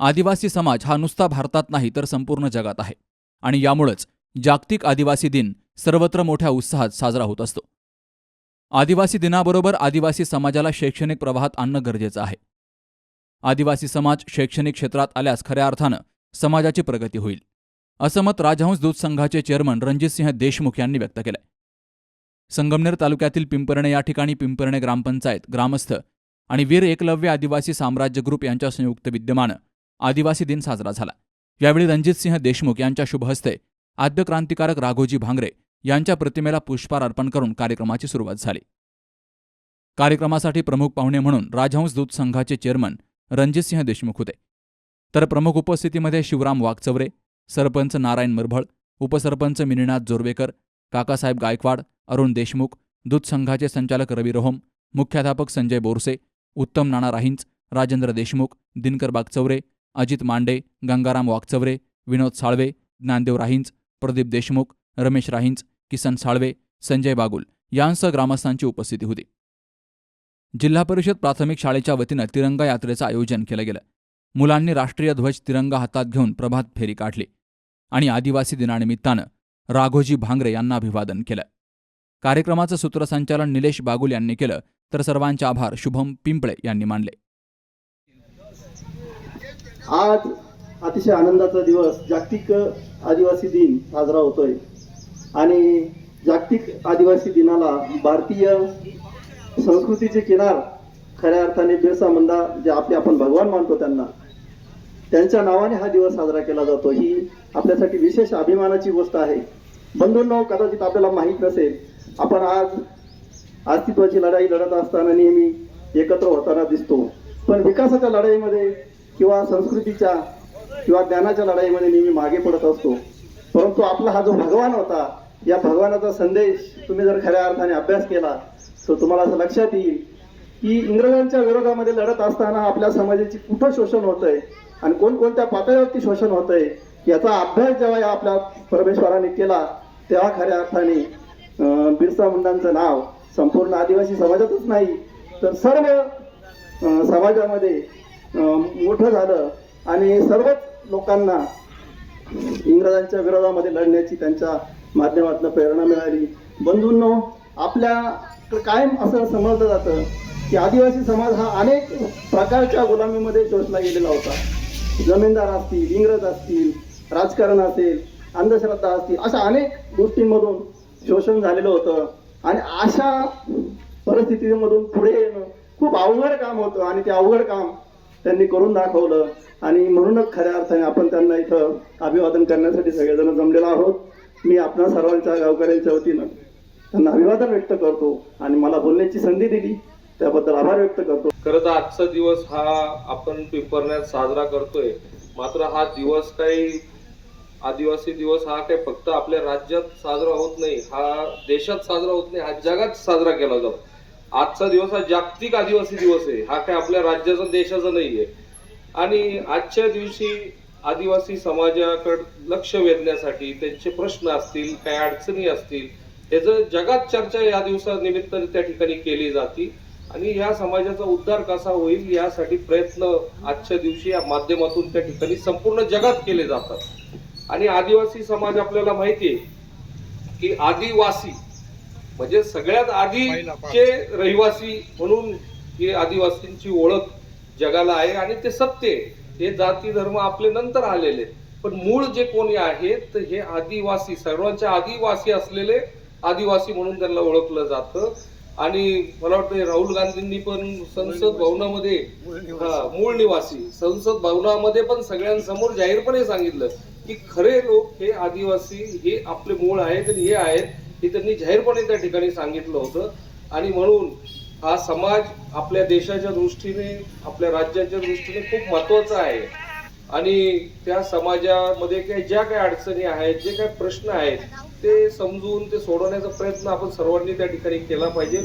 आदिवासी समाज हा नुसता भारतात नाही तर संपूर्ण जगात आहे. आणि यामुळंच जागतिक आदिवासी दिन सर्वत्र मोठ्या उत्साहात साजरा होत असतो. आदिवासी दिनाबरोबर आदिवासी समाजाला शैक्षणिक प्रवाहात आणणं गरजेचं आहे. आदिवासी समाज शैक्षणिक क्षेत्रात आल्यास खऱ्या अर्थानं समाजाची प्रगती होईल. असं मत राजहंस दूध संघाचे चेअरमन रणजितसिंह देशमुख यांनी व्यक्त केलंय. संगमनेर तालुक्यातील पिंपरणे या ठिकाणी पिंपरणे ग्रामपंचायत ग्रामस्थ आणि वीर एकलव्य आदिवासी साम्राज्य ग्रुप यांच्या संयुक्त विद्यमानं आदिवासी दिन साजरा झाला. यावेळी रणजितसिंह देशमुख यांच्या शुभहस्ते आद्य क्रांतिकारक राघोजी भांगरे यांच्या प्रतिमेला पुष्पहार अर्पण करून कार्यक्रमाची सुरुवात झाली. कार्यक्रमासाठी प्रमुख पाहुणे म्हणून राजहंस दूत संघाचे चेअरमन रणजितसिंह देशमुख होते. तर प्रमुख उपस्थितीमध्ये शिवराम वाघचवरे सरपंच नारायण मरभळ उपसरपंच मिनिनाथ जोरवेकर काकासाहेब गायकवाड अरुण देशमुख दूध संघाचे संचालक रवी रोहम मुख्याध्यापक संजय बोरसे उत्तम नाना राहींच राजेंद्र देशमुख दिनकर बागचौरे अजित मांडे गंगाराम वाकचवरे विनोद साळवे ज्ञानदेव राहींच प्रदीप देशमुख रमेश राहींच किसन साळवे संजय बागुल यांसह ग्रामस्थांची उपस्थिती होती. जिल्हा परिषद प्राथमिक शाळेच्या वतीनं तिरंगा यात्रेचं आयोजन केलं गेलं. मुलांनी राष्ट्रीय ध्वज तिरंगा हातात घेऊन प्रभात फेरी काढली आणि आदिवासी दिनानिमित्तानं राघोजी भांगरे यांना अभिवादन केलं. कार्यक्रमाचं सूत्रसंचालन निलेश बागुल यांनी केलं तर सर्वांचे आभार शुभम पिंपळे यांनी मानले. आज अतिशय आनंदाचा दिवस जागतिक आदिवासी दिन साजरा होतोय. आणि जागतिक आदिवासी दिनाला भारतीय संस्कृतीचे किनार खऱ्या अर्थाने बिरसा मंदा जे आपले आपण भगवान मानतो त्यांना त्यांच्या नावाने हा दिवस साजरा केला जातो. ही आपल्यासाठी विशेष अभिमानाची गोष्ट आहे. बंधूंनो कदाचित आपल्याला माहीत नसेल आपण आज अस्तित्वाची लढाई लढत असताना नेहमी एकत्र होताना दिसतो. पण विकासाच्या लढाईमध्ये किंवा संस्कृतीच्या किंवा ज्ञानाच्या लढाईमध्ये नेहमी मागे पडत असतो. परंतु आपला हा जो भगवान होता या भगवानाचा संदेश तुम्ही जर खऱ्या अर्थाने अभ्यास केला तर तुम्हाला असं लक्षात येईल की इंग्रजांच्या विरोधामध्ये लढत असताना आपल्या समाजाची कुठं शोषण होतंय आणि कोणकोणत्या पातळीवरती शोषण होतंय याचा अभ्यास जेव्हा या आपल्या परमेश्वराने केला तेव्हा खऱ्या अर्थाने बिरसा मुंडांचं नाव संपूर्ण आदिवासी समाजातच नाही तर सर्व समाजामध्ये मोठं झालं आणि सर्वच लोकांना इंग्रजांच्या विरोधामध्ये लढण्याची त्यांच्या माध्यमातून प्रेरणा मिळाली. बंधूंनो आपल्या कायम असं समजलं जातं की आदिवासी समाज हा अनेक प्रकारच्या गुलामीमध्ये शोषला गेलेला होता. जमीनदार असतील इंग्रज असतील राजकारण असेल अंधश्रद्धा असतील अशा अनेक गोष्टींमधून शोषण झालेलं होतं. आणि अशा परिस्थितीमधून पुढे येणं खूप अवघड काम होतं आणि ते अवघड काम त्यांनी करून दाखवलं. आणि म्हणूनच खऱ्या अर्थाने आपण त्यांना इथं अभिवादन करण्यासाठी सगळेजण जमलेलो आहोत. मी आपणा सर्वांच्या गावकऱ्यांच्या वतीनं त्यांना अभिवादन व्यक्त करतो आणि मला बोलण्याची संधी दिली. त्याबद्दल आभार व्यक्त करतो. खरं तर आजचा दिवस हा आपण पिंपरण्यात साजरा करतोय. मात्र हा दिवस काही आदिवासी दिवस हा काही फक्त आपल्या राज्यात साजरा होत नाही. हा देशात साजरा होत नाही. हा जगात साजरा केला जातो. आजचा दिवस हा जागतिक आदिवासी दिवस आहे. हा काय आपल्या राज्याचा देशाचा नाहीये. आणि आजच्या दिवशी आदिवासी समाजाकडे लक्ष वेधण्यासाठी त्यांचे प्रश्न असतील काही अडचणी असतील त्याचं जगात चर्चा या दिवसानिमित्त त्या ठिकाणी केली जाते आणि या समाजाचा उद्धार कसा होईल यासाठी प्रयत्न आजच्या दिवशी या माध्यमातून त्या ठिकाणी संपूर्ण जगात केले जातात. आणि आदिवासी समाज आपल्याला माहिती आहे की आदिवासी म्हणजे सगळ्यात आधीचे रहिवासी म्हणून ही आदिवासींची ओळख जगाला आहे आणि ते सत्य हे जाती धर्म आपले नंतर आलेले. पण मूळ जे कोणी आहेत हे आदिवासी सर्वांच्या आदिवासी असलेले आदिवासी म्हणून त्यांना ओळखलं जातं. आणि मला वाटतं राहुल गांधींनी पण संसद भवनामध्ये हा, मूळ निवासी संसद भवनामध्ये पण सगळ्यांसमोर जाहीरपणे सांगितलं की खरे लोक हे आदिवासी हे आपले मूळ आहेत आणि हे आहेत. हे त्यांनी जाहीरपणे त्या ठिकाणी सांगितलं होतं. आणि म्हणून हा समाज आपल्या देशाच्या दृष्टीने आपल्या राज्याच्या दृष्टीने खूप महत्त्वाचा आहे. आणि त्या समाजामध्ये काही ज्या काही अडचणी आहेत जे काही प्रश्न आहेत ते समजून ते सोडवण्याचा प्रयत्न आपण सर्वांनी त्या ठिकाणी केला पाहिजे.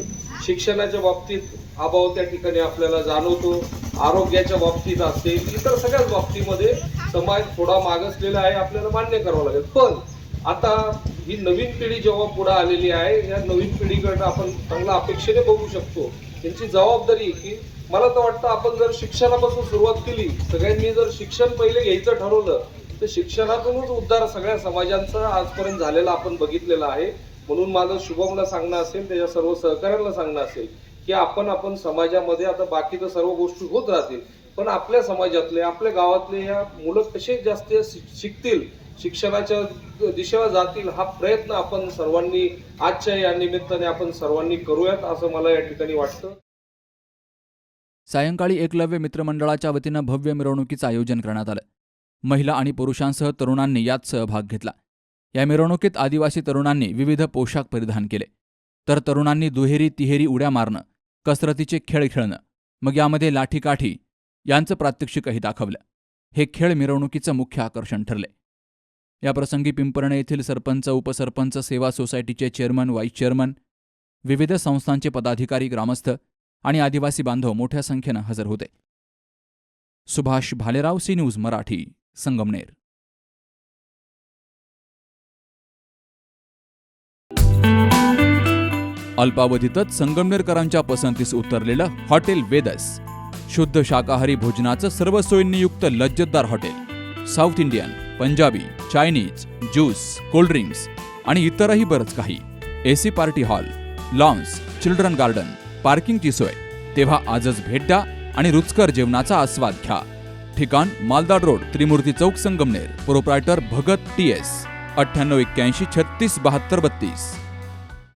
शिक्षणाच्या बाबतीत अभाव त्या ठिकाणी आपल्याला जाणवतो. आरोग्याच्या बाबतीत असेल इतर सगळ्याच बाबतीमध्ये समाज थोडा मागासलेला आहे आपल्याला मान्य करावं लागेल. पण आता ही नवीन पिढी जेव्हा पुढे आलेली आहे या नवीन पिढीकडनं आपण चांगल्या अपेक्षेने बघू शकतो. त्यांची जबाबदारी की मला तर वाटतं आपण जर शिक्षणापासून सुरुवात केली सगळ्यांनी जर शिक्षण पहिले घ्यायचं ठरवलं तर शिक्षणातूनच उद्धार सगळ्या समाजांचा आजपर्यंत झालेला आपण बघितलेला आहे. म्हणून माझं शुभमला सांगणं असेल त्याच्या सर्व सहकार्यांना सांगणं असेल की आपण आपण समाजामध्ये आता बाकी तर सर्व गोष्टी होत राहतील. पण आपल्या समाजातले आपल्या गावातले या मुलं कसे जास्त शिक- शिकतील शिक्षणाच्या दिशेला जातील हा प्रयत्न आपण सर्वांनी आजच्या या निमित्ताने आपण सर्वांनी करूयात असं मला या ठिकाणी वाटतं. सायंकाळी एकलव्य मित्रमंडळाच्या वतीनं भव्य मिरवणुकीचं आयोजन करण्यात आलं. महिला आणि पुरुषांसह तरुणांनी यात सहभाग घेतला. या मिरवणुकीत आदिवासी तरुणांनी विविध पोशाख परिधान केले. तर तरुणांनी दुहेरी तिहेरी उड्या मारणं कसरतीचे खेळ खेळणं मग यामध्ये लाठीकाठी यांचं प्रात्यक्षिकही दाखवलं. हे खेळ मिरवणुकीचं मुख्य आकर्षण ठरले. याप्रसंगी पिंपरणे येथील सरपंच उपसरपंच सेवा सोसायटीचे चेअरमन व्हाईस चेअरमन विविध संस्थांचे पदाधिकारी ग्रामस्थ आणि आदिवासी बांधव मोठ्या संख्येनं हजर होते. Subhash Bhalerao C news Marathi Sangamner. अल्पावधीतच संगमनेरकरांच्या पसंतीस उतरलेलं हॉटेल वेदस शुद्ध शाकाहारी भोजनाचं सर्व सोयींनीयुक्त लज्जतदार hotel South Indian. Punjabi Chinese juice cold drinks आणि इतरही बरंच काही. AC party hall lawns children garden पार्किंगची सोय. तेव्हा आजच भेट द्या आणि रुचकर जेवणाचा आस्वाद घ्या. ठिकाण Maldad road Trimurti Chowk Sangamner. Proprietor Bhagat T S अठ्ठ्याण्णव एक्क्याऐंशी छत्तीस बहात्तर बत्तीस.